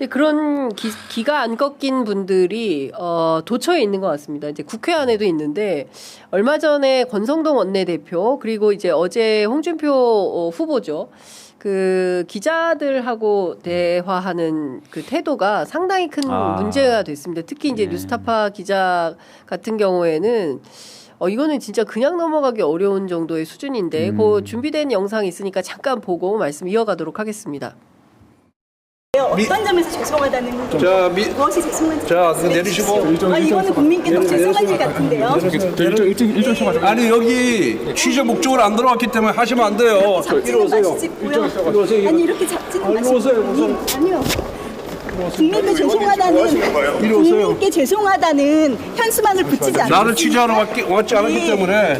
근데 그런 기, 기가 안 꺾인 분들이 어, 도처에 있는 것 같습니다. 이제 국회 안에도 있는데 얼마 전에 권성동 원내대표 그리고 이제 어제 홍준표 어, 후보죠. 그 기자들하고 대화하는 그 태도가 상당히 큰 아. 문제가 됐습니다. 특히 이제 네. 뉴스타파 기자 같은 경우에는 어 이거는 진짜 그냥 넘어가기 어려운 정도의 수준인데 음. 그 준비된 영상이 있으니까 잠깐 보고 말씀 이어가도록 하겠습니다. 어떤 점에서 죄송하다는 자, 미- 무엇이 죄송한지 자, 그거 내리시고. 아 이거는 국민께 너무 죄송한 일 같은데요? 일정 일정 일정 시간 아니 여기 취재 목적으로 안 들어왔기 때문에 하시면 안 돼요. 잡지는 마시고요. 아니 이렇게 잡지는 마시고 국민- 아니요. 국민께 죄송하다는 국민께 죄송하다는 현수막을 붙이지 않아요. 나를 취재하러 왔기, 왔지 않았기 때문에.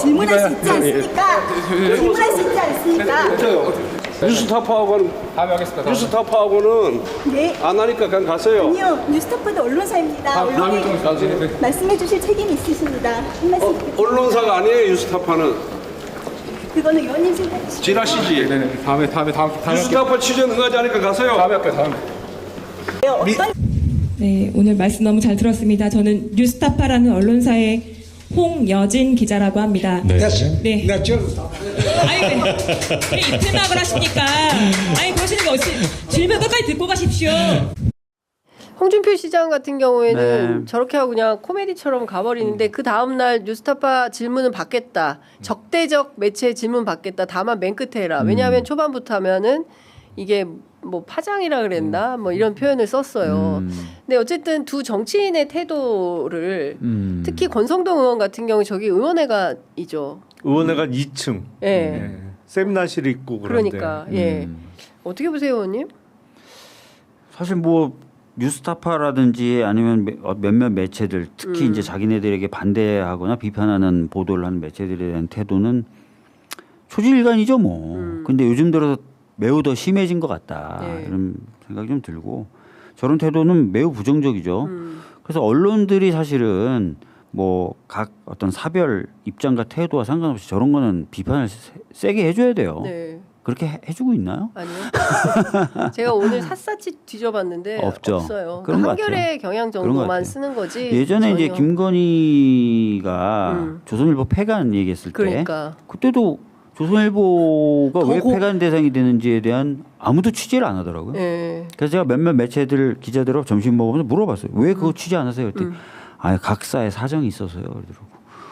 질문할 수 있지 않습니까? 질문할 수 있지 않습니까 뉴스타파하고는 다음에 하겠습니다. 뉴스타파하고는 네 안 하니까 그냥 가세요. 아니요 뉴스타파도 언론사입니다 언론에 말씀해 주실 책임이 있으십니다 한 말씀 어, 언론사가 아니에요 뉴스타파는 그거는 의원님 생각이시죠 지라시지. 네네 다음에 다음에 다음 다음에 할게요. 뉴스타파 취재 응하지 않으니까 가세요. 다음에 할게요. 다음에. 어떤 네, 오늘 말씀 너무 잘 들었습니다. 저는 뉴스타파라는 언론사의 홍여진 기자라고 합니다. 네. 네. 아니, 왜, 왜 입퇴막을 하십니까? 아니, 그러시는 게 어찌, 질문 끝까지 듣고 가십시오. 홍준표 시장 같은 경우에는 네. 저렇게 하고 그냥 코미디처럼 가버리는데 그 다음 날 뉴스타파 질문은 받겠다. 적대적 매체 질문 받겠다. 다만 맨 끝에 해라. 왜냐하면 초반부터 하면은 이게 뭐 파장이라 그랬나 뭐 이런 표현을 썼어요. 음. 근데 어쨌든 두 정치인의 태도를 음. 특히 권성동 의원 같은 경우 저기 의원회가이죠. 의원회관 2층 예. 네. 세미나실 있고 그런데 그러니까 예. 음. 어떻게 보세요, 의원님? 사실 뭐 뉴스타파라든지 아니면 매- 어, 몇몇 매체들 특히 음. 이제 자기네들에게 반대하거나 비판하는 보도를 하는 매체들에 대한 태도는 초지일관이죠 뭐. 음. 근데 요즘 들어서 매우 더 심해진 것 같다 네. 이런 생각이 좀 들고 저런 태도는 매우 부정적이죠. 음. 그래서 언론들이 사실은 뭐 각 어떤 사별 입장과 태도와 상관없이 저런 거는 비판을 세, 세게 해줘야 돼요. 네. 그렇게 해, 해주고 있나요? 아니요. 제가 오늘 샅샅이 뒤져봤는데 없죠. 없어요. 그런 것 한결의 경향 정도만. 쓰는 거지. 예전에 이제 전혀. 김건희가 음. 조선일보 폐간 얘기했을 때 그러니까 그때도 조선일보가 왜 폐간 대상이 되는지에 대한 아무도 취재를 안 하더라고요. 예. 그래서 제가 몇몇 매체들 기자들하고 점심 먹으면서 물어봤어요. 왜 그거 취재 안 하세요? 그랬더니 음. 아 각사의 사정이 있어서요. 그러더라고.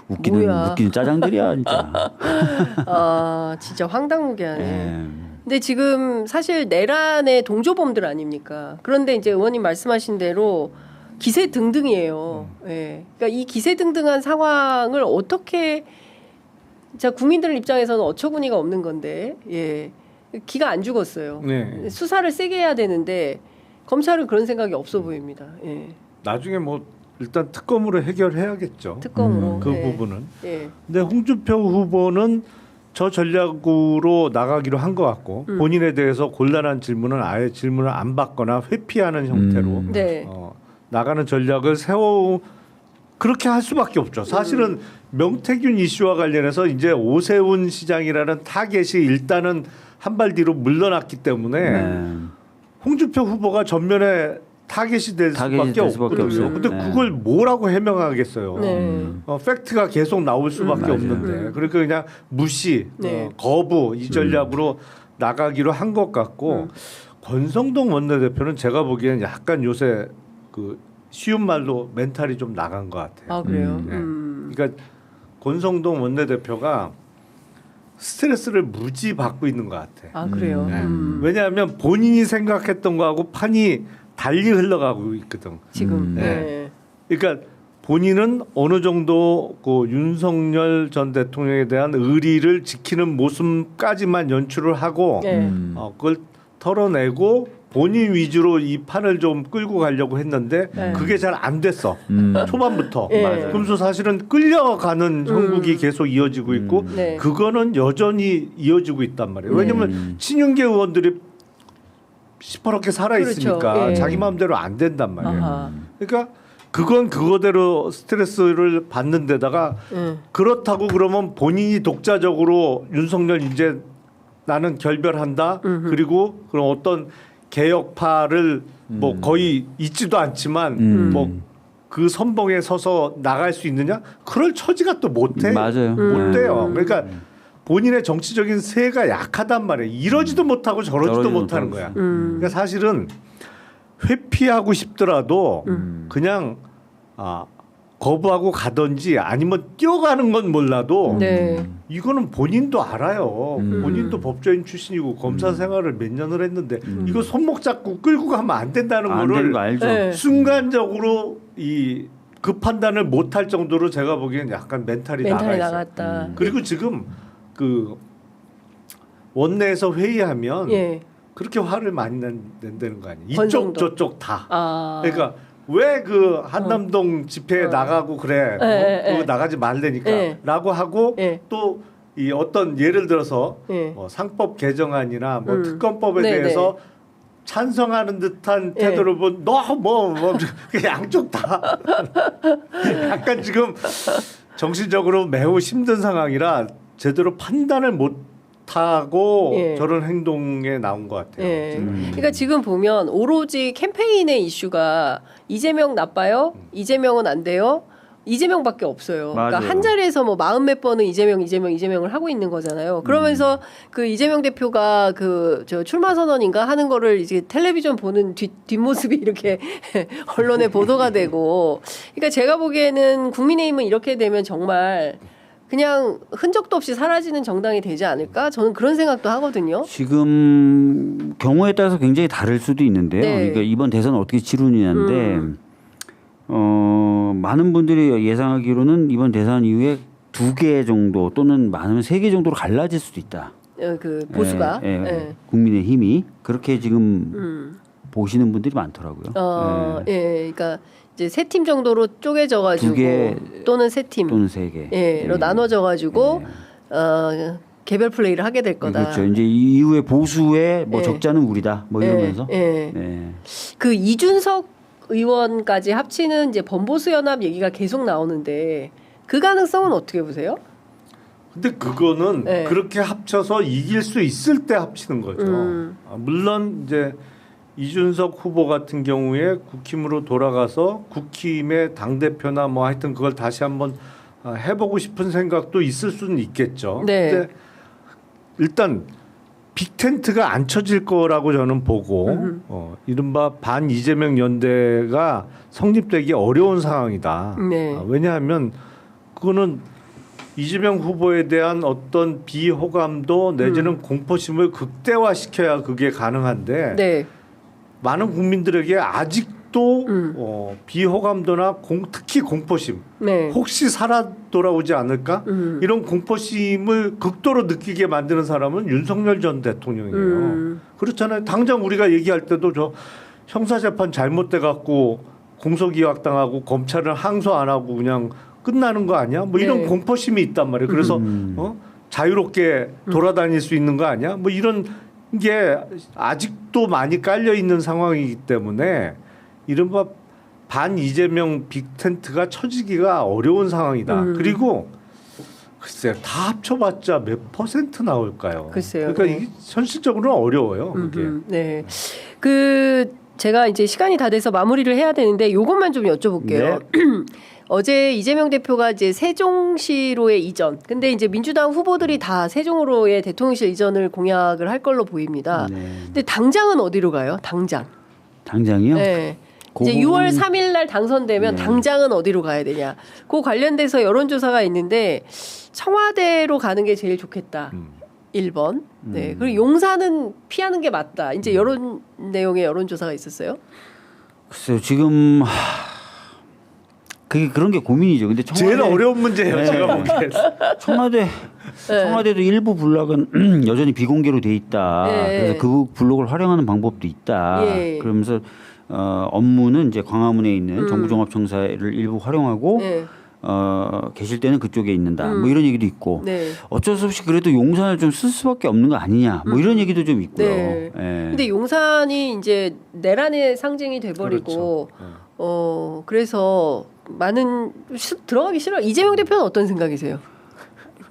웃기는 뭐야. 웃기는 짜장들이야 진짜. 아 진짜 황당무계하네. 예. 근데 지금 사실 내란의 동조범들 아닙니까? 그런데 이제 의원님 말씀하신 대로 기세 등등이에요. 예. 그러니까 이 기세 등등한 상황을 어떻게 자 국민들 입장에서는 어처구니가 없는 건데 예. 기가 안 죽었어요. 네. 수사를 세게 해야 되는데 검찰은 그런 생각이 없어 보입니다. 예. 나중에 뭐 일단 특검으로 해결해야겠죠. 특검으로 그 예. 부분은. 예. 근데 홍준표 후보는 저 전략으로 나가기로 한 것 같고 음. 본인에 대해서 곤란한 질문은 아예 질문을 안 받거나 회피하는 형태로 음. 네. 어, 나가는 전략을 세워 그렇게 할 수밖에 없죠. 사실은 명태균 이슈와 관련해서 이제 오세훈 시장이라는 타겟이 일단은 한 발 뒤로 물러났기 때문에 네. 홍준표 후보가 전면에 타겟이 될 타겟이 수밖에 될 수밖에 없거든요. 없어요. 근데 네. 그걸 뭐라고 해명하겠어요. 네. 어, 팩트가 계속 나올 수밖에 맞아요. 없는데 음. 그러니까 그냥 무시, 네. 어, 거부 이 전략으로 나가기로 한 것 같고 음. 권성동 원내대표는 제가 보기에는 약간 요새 그 쉬운 말로 멘탈이 좀 나간 것 같아요. 아 그래요. 네. 음. 그러니까 권성동 원내대표가 스트레스를 무지 받고 있는 것 같아. 아 그래요. 네. 음. 왜냐하면 본인이 생각했던 거하고 판이 달리 흘러가고 있거든. 지금 음. 네. 그러니까 본인은 어느 정도 그 윤석열 전 대통령에 대한 의리를 지키는 모습까지만 연출을 하고 네. 음. 어, 그걸 털어내고 본인 위주로 이 판을 좀 끌고 가려고 했는데 네. 그게 잘 안 됐어. 음. 초반부터. 예. 그러면서 사실은 끌려가는 형국이 계속 이어지고 있고 네. 그거는 여전히 이어지고 있단 말이에요. 왜냐면 음. 친윤계 의원들이 시퍼렇게 살아 있으니까 그렇죠. 예. 자기 마음대로 안 된단 말이에요. 아하. 그러니까 그건 그거대로 스트레스를 받는 데다가 음. 그렇다고 그러면 본인이 독자적으로 윤석열 이제 나는 결별한다. 그리고 그런 어떤 개혁파를 뭐 거의 있지도 않지만 음. 뭐그 선봉에 서서 나갈 수 있느냐? 그럴 처지가 또 못해. 맞아요. 못 음. 돼요. 그러니까 본인의 정치적인 세가 약하단 말이에요. 이러지도 못하고 저러지도 저러지도 못하는. 거야. 그러니까 사실은 회피하고 싶더라도 그냥 아 거부하고 가든지 아니면 뛰어가는 건 몰라도 네. 이거는 본인도 알아요. 본인도 법조인 출신이고 검사 생활을 몇 년을 했는데 이거 손목 잡고 끌고 가면 안 된다는 안 거를 거 알죠. 네. 순간적으로 이 그 판단을 못 할 정도로 제가 보기엔 약간 멘탈이, 멘탈이 나가 있어요. 나갔다. 그리고 지금 그 원내에서 회의하면 예. 그렇게 화를 많이 낸, 낸다는 거 아니에요. 이쪽. 저쪽 다. 아. 그러니까 왜 그 한남동 집회에 나가고 그래? 예, 어? 예, 그거 예. 나가지 말래니까. 예. 라고 하고 예. 또이 어떤 예를 들어서 예. 뭐 상법 개정안이나 뭐 음. 특검법에 네, 대해서 찬성하는 듯한 예. 태도를 보너뭐뭐 양쪽 다 약간 지금 정신적으로 매우 힘든 상황이라 제대로 판단을 못 하고 예. 저런 행동에 나온 것 같아요. 예. 그러니까 지금 보면 오로지 캠페인의 이슈가 이재명 나빠요, 이재명은 안 돼요. 이재명밖에 없어요. 그러니까 맞아요. 한 자리에서 뭐 마흔 몇 번은 이재명, 이재명, 이재명을 하고 있는 거잖아요. 그러면서 그 이재명 대표가 그 저 출마 선언인가 하는 거를 이제 텔레비전 보는 뒷 뒷모습이 이렇게 언론에 보도가 되고, 그러니까 제가 보기에는 국민의힘은 이렇게 되면 정말 그냥 흔적도 없이 사라지는 정당이 되지 않을까? 저는 그런 생각도 하거든요. 지금 경우에 따라서 굉장히 다를 수도 있는데요. 네. 그러니까 이번 대선 어떻게 치르느냐인데 음. 어, 많은 분들이 예상하기로는 이번 대선 이후에 두 개 정도 또는 많으면 세 개 정도로 갈라질 수도 있다. 어, 그 보수가 예, 예, 예. 국민의 힘이 그렇게 지금 음. 보시는 분들이 많더라고요. 어, 예. 예. 그러니까 이제 세 팀 정도로 쪼개져 가지고 두개 또는 세 팀. 또는 세 개. 예, 로 나눠져 가지고 어, 개별 플레이를 하게 될 거다. 그렇죠. 이제 이 이후에 보수의 뭐 예. 적자는 우리다. 뭐 이러면서. 예, 예. 네. 그 이준석 의원까지 합치는 이제 범보수 연합 얘기가 계속 나오는데 그 가능성은 어떻게 보세요? 근데 그거는 네. 그렇게 합쳐서 이길 수 있을 때 합치는 거죠. 음. 아, 물론 이제 이준석 후보 같은 경우에 국힘으로 돌아가서 국힘의 당 대표나 뭐 하여튼 그걸 다시 한번 아, 해보고 싶은 생각도 있을 수는 있겠죠. 네. 근데 일단 빅텐트가 안 쳐질 거라고 저는 보고 어, 이른바 반 이재명 연대가 성립되기 어려운 상황이다. 네. 아, 왜냐하면 그거는 이재명 후보에 대한 어떤 비호감도 내지는 공포심을 극대화시켜야 그게 가능한데 네. 많은 국민들에게 아직도 음. 어, 비호감도나 공, 특히 공포심 네. 혹시 살아 돌아오지 않을까 음. 이런 공포심을 극도로 느끼게 만드는 사람은 윤석열 전 대통령이에요. 음. 그렇잖아요. 당장 우리가 얘기할 때도 저 형사재판 잘못돼 갖고 공소기각 당하고 검찰을 항소 안 하고 그냥 끝나는 거 아니야? 뭐 이런 네. 공포심이 있단 말이에요. 그래서 어? 자유롭게 돌아다닐 수 있는 거 아니야? 뭐 이런 게 아직도 많이 깔려 있는 상황이기 때문에 이른바 반 이재명 빅텐트가 쳐지기가 어려운 상황이다. 음. 그리고 글쎄요, 다 합쳐봤자 몇 퍼센트 나올까요? 글쎄요, 그러니까 네. 이게 현실적으로는 어려워요. 그게. 음, 네. 그 제가 이제 시간이 다 돼서 마무리를 해야 되는데 요것만 좀 여쭤볼게요. 어제 이재명 대표가 이제 세종시로의 이전. 근데 이제 민주당 후보들이 다 세종으로의 대통령실 이전을 공약을 할 걸로 보입니다. 네. 근데 당장은 어디로 가요? 당장. 당장이요? 네. 이제 그거는- 6월 3일 날 당선되면 네. 당장은 어디로 가야 되냐. 그 관련돼서 여론조사가 있는데 청와대로 가는 게 제일 좋겠다. 음. 1번. 네. 그리고 용산은 피하는 게 맞다. 이제 이런 내용의 여론조사가 있었어요. 글쎄요. 지금 하... 그게 그런 게 고민이죠. 근데 청와대 제일 어려운 문제예요. 네. 제가 보기엔. 청와대 청와대도 일부 블록은 여전히 비공개로 돼 있다. 예. 그래서 그 블록을 활용하는 방법도 있다. 예. 그러면서 어, 업무는 이제 광화문에 있는 음. 정부종합청사를 일부 활용하고 네. 어, 계실 때는 그쪽에 있는다. 음. 뭐 이런 얘기도 있고 네. 어쩔 수 없이 그래도 용산을 좀 쓸 수밖에 없는 거 아니냐. 뭐 이런 얘기도 좀 있고요. 네. 예. 근데 용산이 이제 내란의 상징이 돼버리고 그렇죠. 네. 어 그래서 많은 시- 들어가기 싫어. 이재명 대표는 어떤 생각이세요?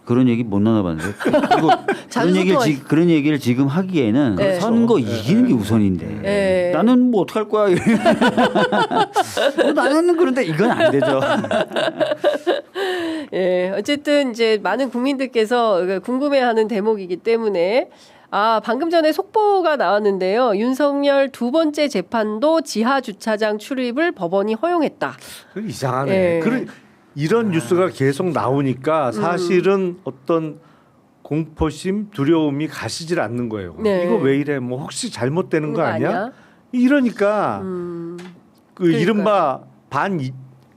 그런 얘기 못 나눠봤는데 그리고 그런 얘기를 지, 그런 얘기를 지금 하기에는 네. 선거 이기는 게 우선인데 네. 나는 뭐 어떡할 거야 어, 나는 그런데 이건 안 되죠 예, 어쨌든 이제 많은 국민들께서 궁금해하는 대목이기 때문에 아 방금 전에 속보가 나왔는데요. 윤석열 두 번째 재판도 지하 주차장 출입을 법원이 허용했다. 그 이상하네. 예. 그런 이런 뉴스가 계속 나오니까 사실은 어떤 공포심, 두려움이 가시질 않는 거예요. 네. 이거 왜 이래? 뭐 혹시 잘못되는 거 아니야? 아니야? 이러니까 음, 그 그러니까요. 이른바 반 이,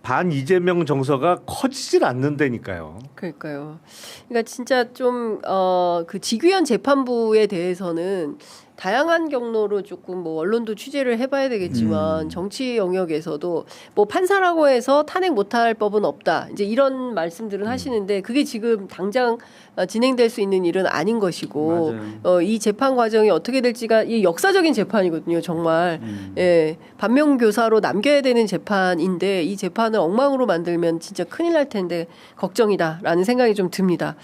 반 이재명 정서가 커지질 않는다니까요. 그러니까요. 그러니까 진짜 좀 어 그 직위원 재판부에 대해서는 다양한 경로로 조금 뭐 언론도 취재를 해봐야 되겠지만 정치 영역에서도 뭐 판사라고 해서 탄핵 못할 법은 없다. 이제 이런 말씀들은 하시는데 그게 지금 당장 어, 진행될 수 있는 일은 아닌 것이고. 어, 이 재판 과정이 어떻게 될지가 이 역사적인 재판이거든요. 정말 예 반면교사로 남겨야 되는 재판인데 이 재판을 엉망으로 만들면 진짜 큰일 날 텐데 걱정이다라는 생각이 좀 듭니다.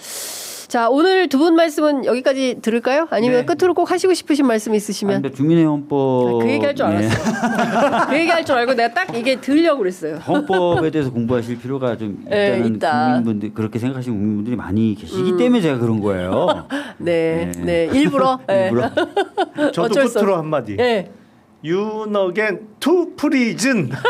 자 오늘 두 분 말씀은 여기까지 들을까요? 아니면 네. 끝으로 꼭 하시고 싶으신 말씀 아, 있으시면 근데 주민의 헌법 그 얘기 할줄 예. 알았어. 그 얘기 할 줄 알고 내가 딱 이게 들으려고 그랬어요. 헌법에 대해서 공부하실 필요가 좀 예, 있다는 있다. 국민분들 그렇게 생각하시는 국민분들이 많이 계시기 때문에 제가 그런 거예요. 네, 네. 네, 일부러. 예. 일부러. 저도 어쩔 수 끝으로 없- 한마디. 예. 윤어겐 투 프리즌.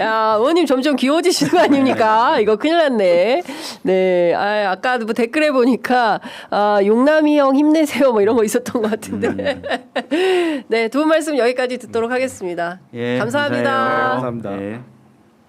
야, 의원님 점점 귀여워지시는 거 아닙니까? 이거 큰일 났네. 네. 아, 아까 뭐 댓글에 보니까, 아, 용남이 형 힘내세요. 뭐 이런 거 있었던 것 같은데. 네. 두 분 말씀 여기까지 듣도록 하겠습니다. 예, 감사합니다. 감사합니다. 네.